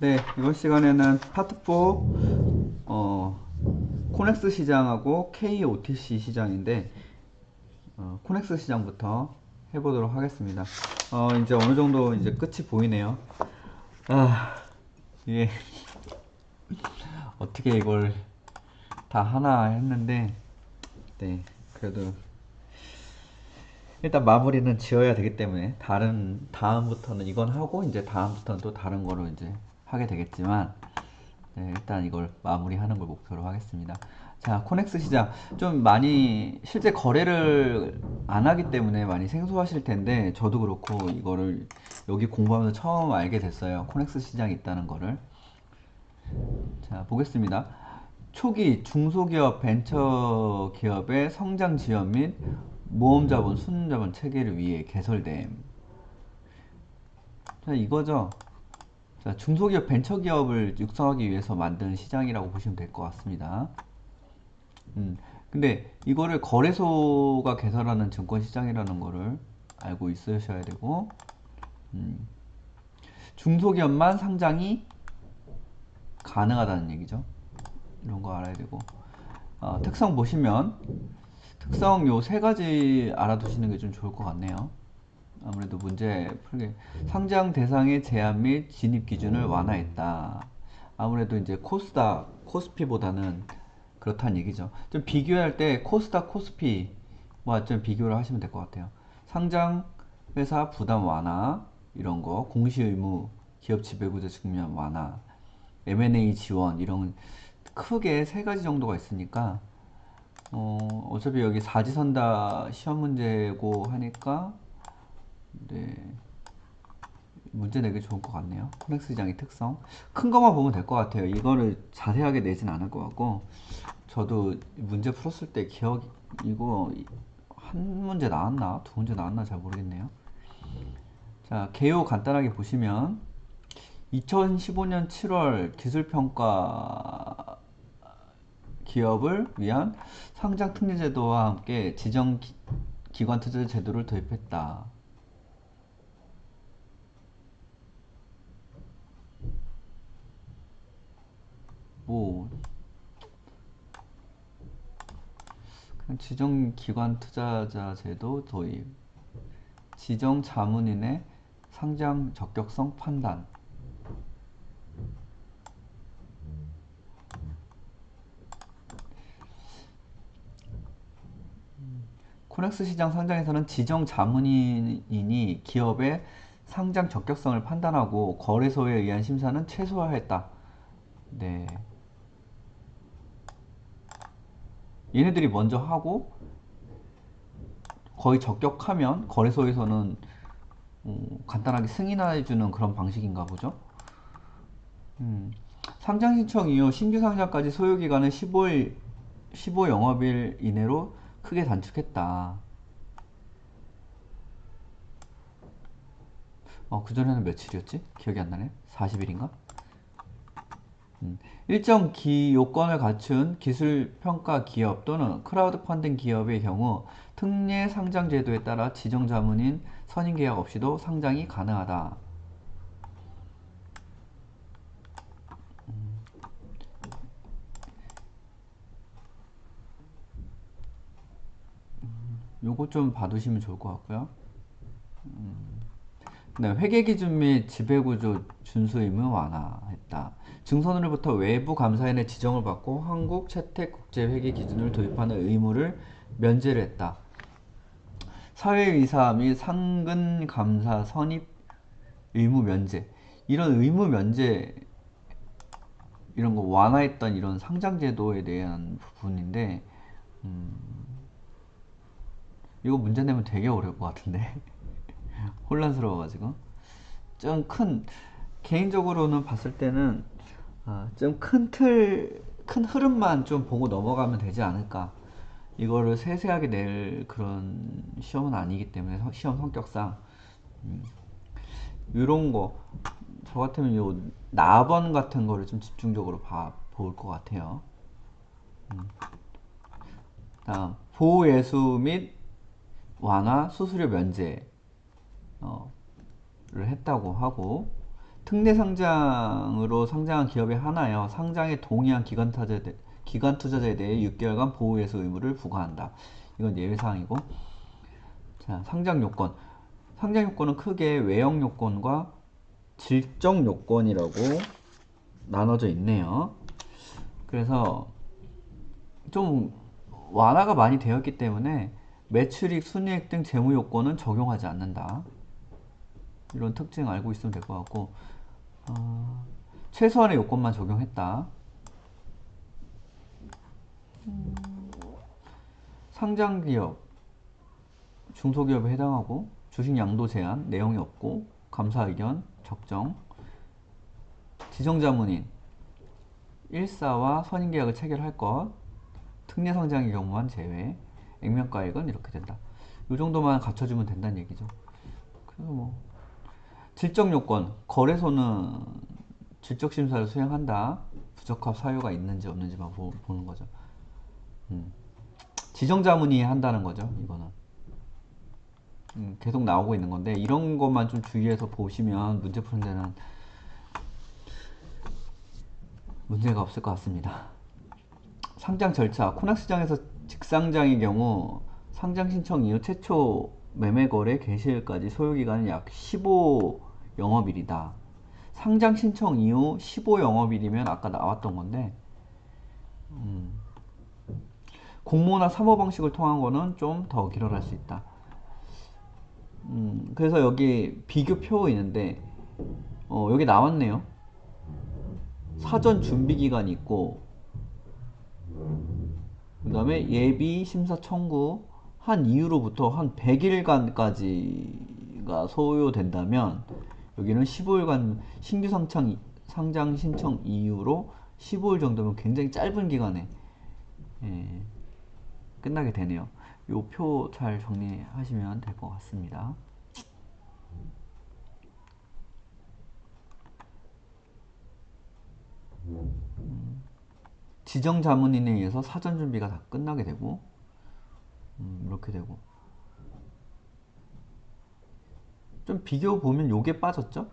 네, 이번 시간에는 파트 4 어, 코넥스 시장하고 KOTC 시장인데 어, 코넥스 시장부터 해보도록 하겠습니다. 어, 이제 어느 정도 이제 끝이 보이네요. 아, 이게 어떻게 이걸 다 하나 했는데 네, 그래도 일단 마무리는 지어야 되기 때문에 다른 다음부터는 이건 하고 이제 다음부터는 또 다른 거로 이제 하게 되겠지만 네, 일단 이걸 마무리하는 걸 목표로 하겠습니다. 자, 코넥스 시장 좀 많이 실제 거래를 안 하기 때문에 많이 생소하실 텐데 저도 그렇고 이거를 여기 공부하면서 처음 알게 됐어요. 코넥스 시장이 있다는 거를. 자, 보겠습니다. 초기 중소기업 벤처 기업의 성장 지원 및 모험 자본, 순 자본 체계를 위해 개설됨. 자, 이거죠. 자, 중소기업 벤처기업을 육성하기 위해서 만든 시장이라고 보시면 될 것 같습니다. 음, 근데 이거를 거래소가 개설하는 증권시장이라는 거를 알고 있으셔야 되고, 음, 중소기업만 상장이 가능하다는 얘기죠. 이런 거 알아야 되고, 어, 특성 보시면, 특성 요 세 가지 알아두시는 게 좀 좋을 것 같네요. 아무래도 문제 풀게 상장 대상의 제한 및 진입 기준을 완화했다. 아무래도 이제 코스닥, 코스피보다는 그렇다는 얘기죠. 좀 비교할 때 코스닥, 코스피와 좀 비교를 하시면 될 것 같아요. 상장 회사 부담 완화 이런 거, 공시 의무, 기업 지배구조 측면 완화, M&A 지원 이런 크게 세 가지 정도가 있으니까 어, 어차피 여기 사지선다 시험 문제고 하니까 네. 문제 내기 좋을 것 같네요. 코넥스 시장의 특성. 큰 것만 보면 될 것 같아요. 이거를 자세하게 내진 않을 것 같고, 저도 문제 풀었을 때 기억, 이거 한 문제 나왔나? 두 문제 나왔나? 잘 모르겠네요. 자, 개요 간단하게 보시면, 2015년 7월 기술평가 기업을 위한 상장 특례 제도와 함께 지정 기, 기관 투자 제도를 도입했다. 뭐 그냥 지정 기관 투자자 제도 도입 지정 자문인의 상장 적격성 판단 코넥스 시장 상장에서는 지정 자문인이 기업의 상장 적격성을 판단하고 거래소에 의한 심사는 최소화했다. 네. 얘네들이 먼저 하고 거의 적격하면 거래소에서는 어, 간단하게 승인해주는 그런 방식인가 보죠. 음, 상장 신청 이후 신규 상장까지 소요 기간을 15일, 15 영업일 이내로 크게 단축했다. 어, 그전에는 며칠이었지? 기억이 안 나네. 40일인가? 음, 일정 기 요건을 갖춘 기술 평가 기업 또는 크라우드 펀딩 기업의 경우 특례 상장 제도에 따라 지정 자문인 선임 계약 없이도 상장이 가능하다. 요거 좀 봐두시면 좋을 것 같고요. 음, 네, 회계 기준 및 지배구조 준수 의무 완화했다. 증선으로부터 외부 감사인의 지정을 받고 한국 채택 국제 회계 기준을 도입하는 의무를 면제를 했다. 사회이사 및 상근 감사 선입 의무 면제. 이런 의무 면제 이런 거 완화했던 이런 상장 제도에 대한 부분인데 음, 이거 문제 내면 되게 어려울 것 같은데. 혼란스러워가지고. 좀 큰 개인적으로는 봤을 때는 어, 좀큰 틀, 큰 흐름만 좀 보고 넘어가면 되지 않을까. 이거를 세세하게 낼 그런 시험은 아니기 때문에 서- 시험 성격상 음, 이런 거 저 같으면 요 나번 같은 거를 좀 집중적으로 봐 볼 것 같아요. 음. 다음 보호예수 및 완화 수수료 면제 어, 를 했다고 하고 특례 상장으로 상장한 기업에 하나여 상장에 동의한 기관 투자자에, 대- 기관 투자자에 대해 6개월간 보호예수 의무를 부과한다. 이건 예외 사항이고. 자, 상장 요건. 상장 요건은 크게 외형 요건과 질적 요건이라고 나눠져 있네요. 그래서 좀 완화가 많이 되었기 때문에 매출익, 순이익 등 재무 요건은 적용하지 않는다. 이런 특징 알고 있으면 될 것 같고 어, 최소한의 요건만 적용했다. 음, 상장 기업, 중소기업에 해당하고 주식 양도 제한, 내용이 없고 감사 의견, 적정, 지정자문인 1사와 선임계약을 체결할 것, 특례 상장의 경우만 제외, 액면가액은 이렇게 된다. 이 정도만 갖춰주면 된다는 얘기죠. 그래서 뭐 질적 요건, 거래소는 질적 심사를 수행한다. 부적합 사유가 있는지 없는지만 보, 는 거죠. 음. 지정자문이 한다는 거죠. 이거는. 음, 계속 나오고 있는 건데 이런 것만 좀 주의해서 보시면 문제 푸는 데는 문제가 없을 것 같습니다. 상장 절차, 코낙 시장에서 직상장의 경우 상장 신청 이후 최초 매매 거래 개시일까지 소요 기간은 약 15 영업일이다. 상장 신청 이후 15 영업일이면 아까 나왔던 건데 음, 공모나 사모 방식을 통한 거는 좀 더 길어갈 수 있다. 음, 그래서 여기 비교표 있는데 어, 여기 나왔네요. 사전 준비 기간이 있고 그 다음에 예비 심사 청구 한 이후로부터 한 100일간까지가 소요된다면 여기는 15일간 신규 상장, 상장 신청 이후로 15일 정도면 굉장히 짧은 기간에 예, 끝나게 되네요. 요표잘 정리하시면 될 것 같습니다. 지정 자문인에 의해서 사전 준비가 다 끝나게 되고 음, 이렇게 되고 좀 비교 보면 요게 빠졌죠?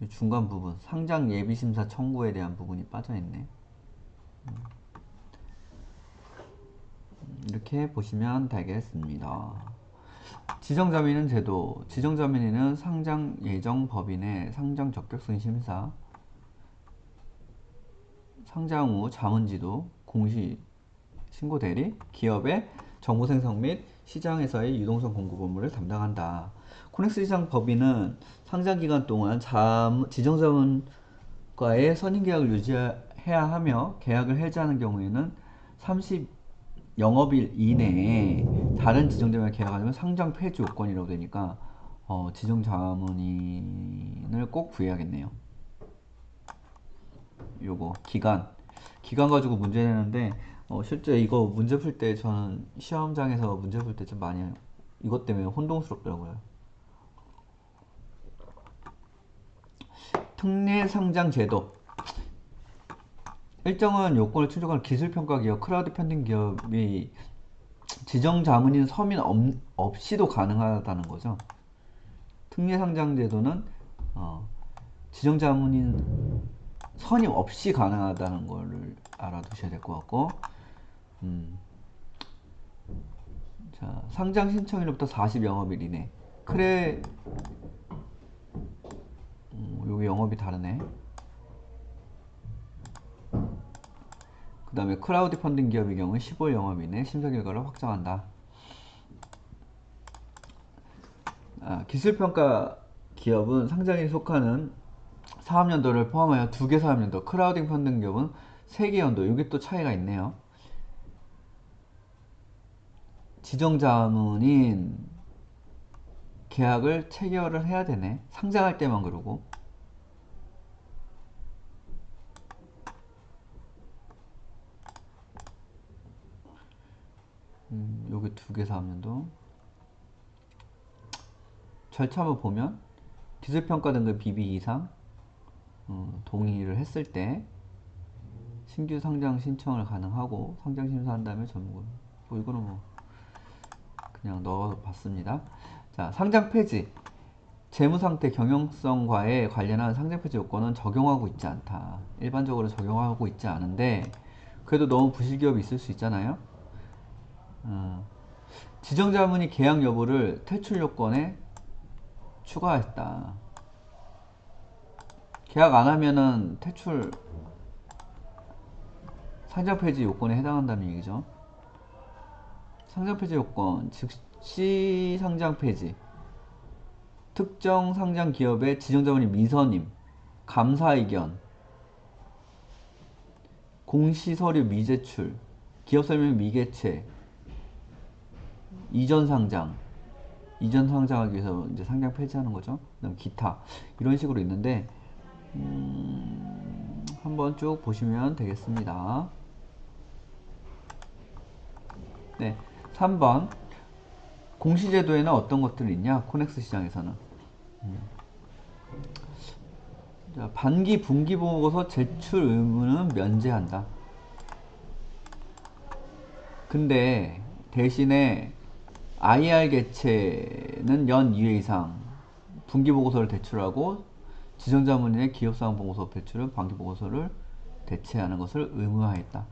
이 중간 부분 상장 예비 심사 청구에 대한 부분이 빠져 있네. 음. 이렇게 보시면 되겠습니다. 지정자민은 제도 지정자민은 상장 예정 법인의 상장 적격성 심사 상장 후 자문지도 공시 신고 대리 기업의 정보 생성 및 시장에서의 유동성 공급 업무를 담당한다. 코넥스 시장 법인은 상장 기간 동안 자문, 지정자문과의 선임 계약을 유지해야 하며 계약을 해지하는 경우에는 30 영업일 이내에 다른 지정자문과 계약하면 상장 폐지 요건이라고 되니까 어, 지정자문인을 꼭 구해야겠네요. 요거 기간 기간 가지고 문제 내는데 어, 실제 이거 문제 풀 때 저는 시험장에서 문제 풀 때 좀 많이 이것 때문에 혼동스럽더라고요. 특례 상장 제도 일정한 요건을 충족한 기술평가 기업, 크라우드 펀딩 기업이 지정 자문인 서민 없, 없이도 가능하다는 거죠. 특례 상장 제도는 어, 지정 자문인 선임 없이 가능하다는 거를 알아두셔야 될 것 같고 음. 자, 상장 신청일로부터 40 영업일 이내 크레 영업이 다르네 그 다음에 크라우드 펀딩 기업의 경우 15일 영업 이내 심사 결과를 확정한다 아, 기술평가 기업은 상장에 속하는 사업연도를 포함하여 두 개 사업연도, 크라우딩 펀딩 기업은 세 개 연도. 이게 또 차이가 있네요. 지정자문인 계약을 체결을 해야 되네. 상장할 때만 그러고. 음, 여기 두 개 사업연도. 절차 한번 보면 기술평가 등급 BB 이상 어, 동의를 했을 때 신규 상장 신청을 가능하고 상장 심사한 다음에 전국을 뭐 이거는 뭐 그냥 넣어 봤습니다. 자 상장 폐지 재무상태 경영성과의 관련한 상장 폐지 요건은 적용하고 있지 않다. 일반적으로 적용하고 있지 않은데 그래도 너무 부실기업이 있을 수 있잖아요. 어, 지정자문이 계약 여부를 퇴출 요건에 추가했다. 계약 안 하면은 퇴출 상장 폐지 요건에 해당한다는 얘기죠. 상장 폐지 요건, 즉시 상장 폐지. 특정 상장 기업의 지정자문이 미선임, 감사 의견, 공시 서류 미제출, 기업 설명 미개체, 이전 상장, 이전 상장하기 위해서 이제 상장 폐지하는 거죠. 그다음 기타 이런 식으로 있는데 음, 한번 쭉 보시면 되겠습니다. 네, 3번 공시제도에는 어떤 것들이 있냐? 코넥스 시장에서는 음. 자, 반기 분기 보고서 제출 의무는 면제한다. 근데 대신에 IR 개체는 연 2회 이상 분기 보고서를 제출하고 지정자문인의 기업사항 보고서 배출은 반기 보고서를 대체하는 것을 의무화했다.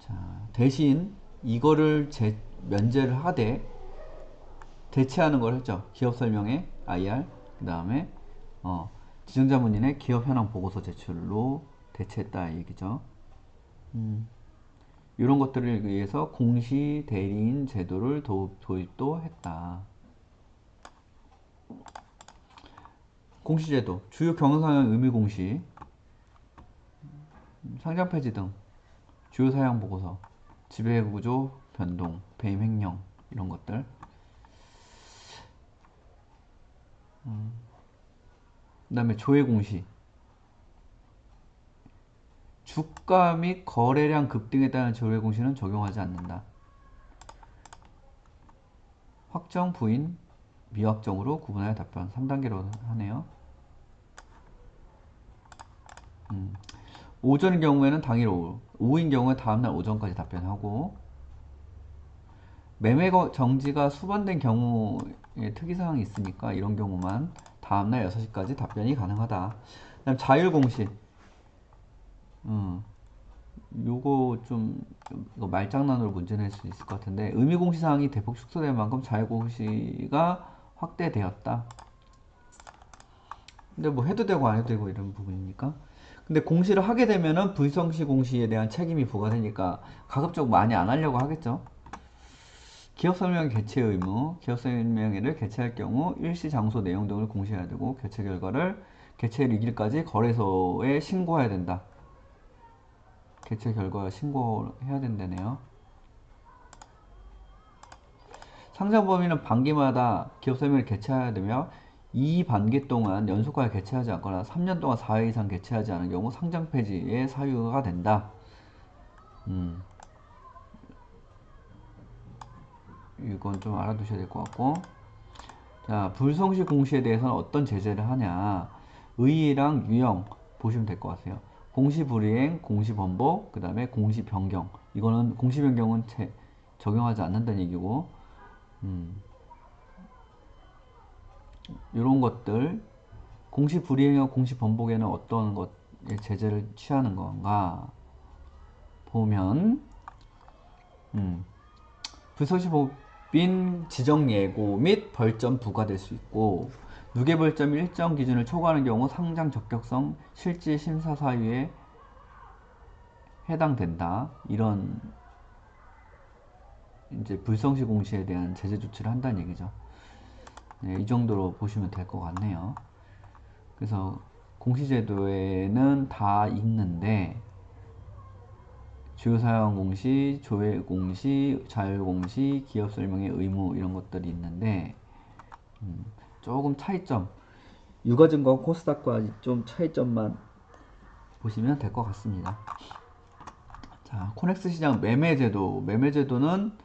자, 대신 이거를 제, 면제를 하되 대체하는 걸 했죠. 기업 설명에 IR 그 다음에 어, 지정자문인의 기업 현황 보고서 제출로 대체했다 이 얘기죠. 음, 이런 것들을 위해서 공시 대리인 제도를 도, 도입도 했다. 공시제도, 주요 경영상의 의미 공시, 상장 폐지 등 주요 사양 보고서, 지배 구조 변동, 배임 횡령 이런 것들. 음. 그 다음에 조회 공시. 주가 및 거래량 급등에 따른 조회 공시는 적용하지 않는다. 확정, 부인, 미확정으로 구분하여 답변 3단계로 하네요. 음. 오전인 경우에는 당일 오후, 오후인 경우에 다음날 오전까지 답변하고 매매 거- 정지가 수반된 경우에 특이사항이 있으니까 이런 경우만 다음날 6시까지 답변이 가능하다. 그다음 자율 공시. 음. 요거 좀 이거 말장난으로 문제 낼 수 있을 것 같은데 의미 공시 사항이 대폭 축소된 만큼 자율 공시가 확대되었다. 근데 뭐 해도 되고 안 해도 되고 이런 부분이니까. 근데 공시를 하게 되면은 불성시 공시에 대한 책임이 부과되니까 가급적 많이 안 하려고 하겠죠. 기업 설명 개최 의무, 기업 설명회를 개최할 경우 일시 장소 내용 등을 공시해야 되고 개최 결과를 개최일 2일까지 거래소에 신고해야 된다. 개최 결과 신고해야 된다네요. 상장 범위는 반기마다 기업 설명을 개최해야 되며 이 반기 동안 연속하게 개최하지 않거나 3년 동안 4회 이상 개최하지 않은 경우 상장 폐지의 사유가 된다. 음. 이건 좀 알아두셔야 될 것 같고. 자, 불성시 공시에 대해서는 어떤 제재를 하냐. 의의랑 유형 보시면 될 것 같아요. 공시 불이행, 공시 번복, 그 다음에 공시 변경. 이거는 공시 변경은 제, 적용하지 않는다는 얘기고, 음. 이런 것들, 공시 불이행과 공시 번복에는 어떤 것의 제재를 취하는 건가 보면, 음. 불성시법인 지정 예고 및 벌점 부과될 수 있고 누계 벌점이 일정 기준을 초과하는 경우 상장 적격성 실질 심사 사유에 해당된다. 이런 이제 불성시 공시에 대한 제재 조치를 한다는 얘기죠. 네, 이 정도로 보시면 될 것 같네요. 그래서 공시제도에는 다 있는데 주요 사용 공시, 조회 공시, 자율 공시, 기업 설명의 의무 이런 것들이 있는데 음, 조금 차이점 유가증권 코스닥과 좀 차이점만 보시면 될 것 같습니다. 자, 코넥스 시장 매매 제도 매매 제도는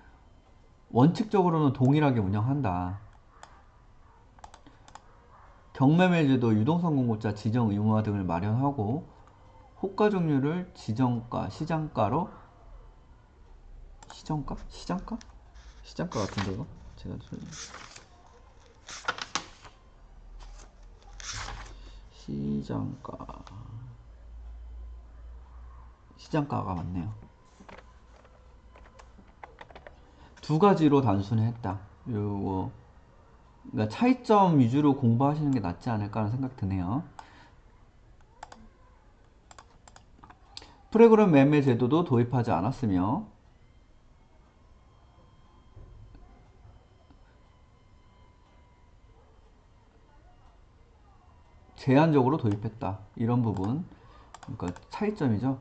원칙적으로는 동일하게 운영한다. 경매매 제도 유동성 공고자 지정 의무화 등을 마련하고 호가 종류를 지정가, 시장가로 시정가? 시장가? 시장가 같은데 이거? 제가 시장가 시장가가 맞네요. 두 가지로 단순했다. 요거 그러니까 차이점 위주로 공부하시는 게 낫지 않을까 하는 생각 드네요. 프로그램 매매 제도도 도입하지 않았으며 제한적으로 도입했다. 이런 부분. 그러니까 차이점이죠.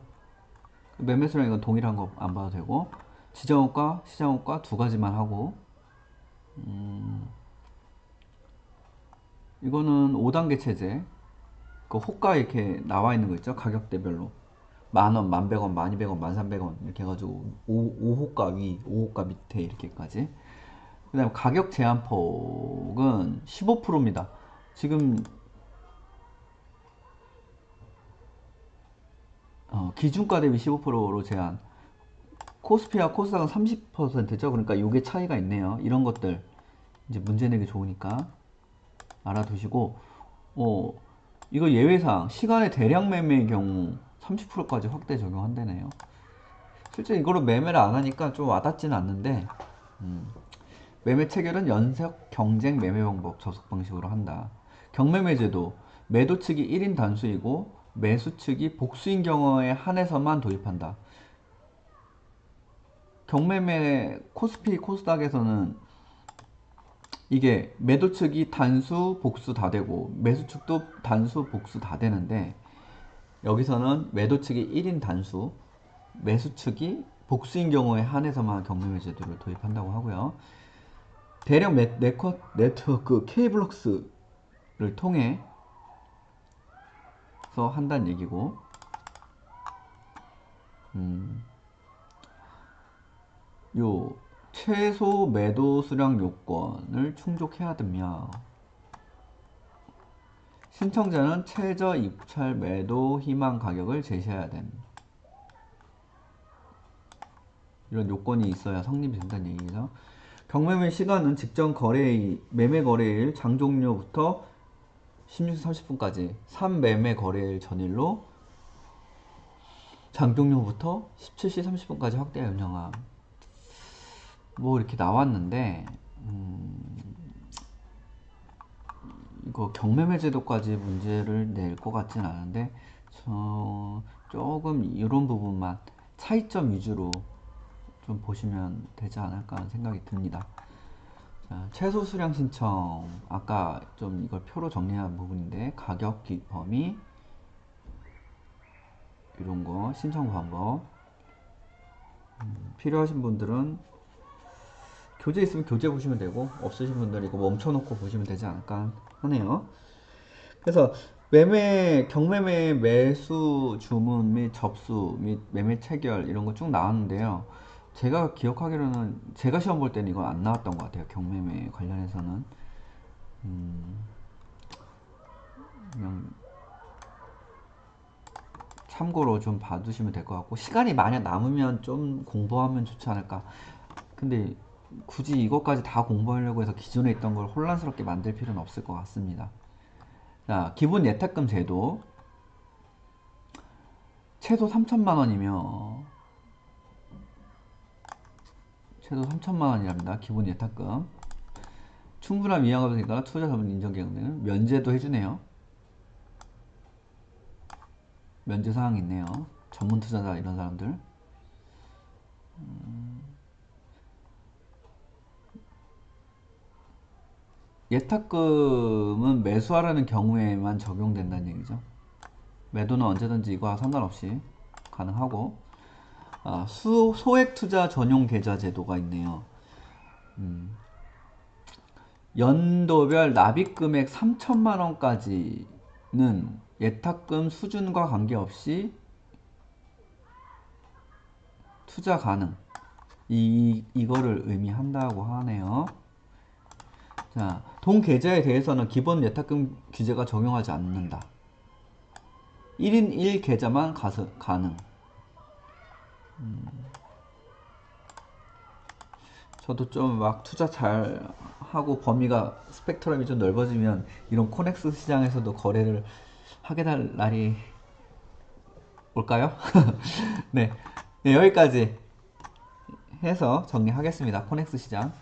매매수랑 이건 동일한 거 안 봐도 되고 지정호가, 시장호가 두 가지만 하고 음, 이거는 5단계 체제. 그 호가 이렇게 나와 있는 거 있죠? 가격대별로. 만원, 만백원, 만이백원, 만삼백원 이렇게 해가지고 5, 호가 위, 5호가 밑에 이렇게까지. 그 다음 가격 제한폭은 15%입니다. 지금 어, 기준가 대비 15%로 제한 코스피와 코스닥은 30%죠 그러니까 요게 차이가 있네요 이런 것들 이제 문제 내기 좋으니까 알아두시고 어, 이거 예외상 시간의 대량 매매의 경우 30%까지 확대 적용한다네요. 실제 이거로 매매를 안 하니까 좀 와닿지는 않는데 음, 매매 체결은 연속 경쟁 매매 방법 접속 방식으로 한다. 경매매 제도 매도 측이 1인 단수이고 매수 측이 복수인 경우에 한해서만 도입한다. 경매매 코스피 코스닥에서는 이게 매도 측이 단수, 복수 다 되고 매수 측도 단수, 복수 다 되는데 여기서는 매도 측이 1인 단수, 매수 측이 복수인 경우에 한해서만 경매매 제도를 도입한다고 하고요. 네컷, 네트워크 K블록스를 통해 서 한다는 얘기고 음, 요 최소 매도 수량 요건을 충족해야 되며 신청자는 최저 입찰 매도 희망 가격을 제시해야 됨. 이런 요건이 있어야 성립이 된다는 얘기죠. 경매매 시간은 직전 거래일, 매매 거래일 장 종료부터 16시 30분까지 3매매 거래일 전일로 장 종료부터 17시 30분까지 확대하여 운영함. 뭐 이렇게 나왔는데 음, 이거 경매매 제도까지 문제를 낼 것 같진 않은데 저 조금 이런 부분만 차이점 위주로 좀 보시면 되지 않을까 하는 생각이 듭니다. 자, 최소 수량 신청 아까 좀 이걸 표로 정리한 부분인데 가격 기- 범위 이런 거 신청 방법 음, 필요하신 분들은 교재 있으면 교재 보시면 되고 없으신 분들은 이거 멈춰놓고 보시면 되지 않을까 하네요. 그래서 매매 경매매 매수 주문 및 접수 및 매매 체결 이런 거 쭉 나왔는데요. 제가 기억하기로는 제가 시험 볼 때는 이건 안 나왔던 것 같아요. 경매매 관련해서는 음, 그냥 참고로 좀 봐두시면 될 것 같고 시간이 만약 남으면 좀 공부하면 좋지 않을까. 근데 굳이 이것까지 다 공부하려고 해서 기존에 있던 걸 혼란스럽게 만들 필요는 없을 것 같습니다. 자, 기본 예탁금 제도. 최소 3천만 원이며, 최소 3천만 원이랍니다. 기본 예탁금. 충분한 위험가 없으니까 투자 자본 인정 계획은 면제도 해주네요. 면제 사항이 있네요. 전문 투자자 이런 사람들. 예탁금은 매수하라는 경우에만 적용된다는 얘기죠. 매도는 언제든지 이거와 상관없이 가능하고 아, 수, 소액 투자 전용 계좌 제도가 있네요. 음, 연도별 납입 금액 3천만 원까지는 예탁금 수준과 관계없이 투자 가능. 이, 이거를 의미한다고 하네요. 자, 동 계좌에 대해서는 기본 예탁금 규제가 적용하지 않는다. 1인 1 계좌만 가서, 가능. 음. 저도 좀 막 투자 잘 하고 범위가 스펙트럼이 좀 넓어지면 이런 코넥스 시장에서도 거래를 하게 될 날이 올까요? 네. 네, 여기까지 해서 정리하겠습니다. 코넥스 시장.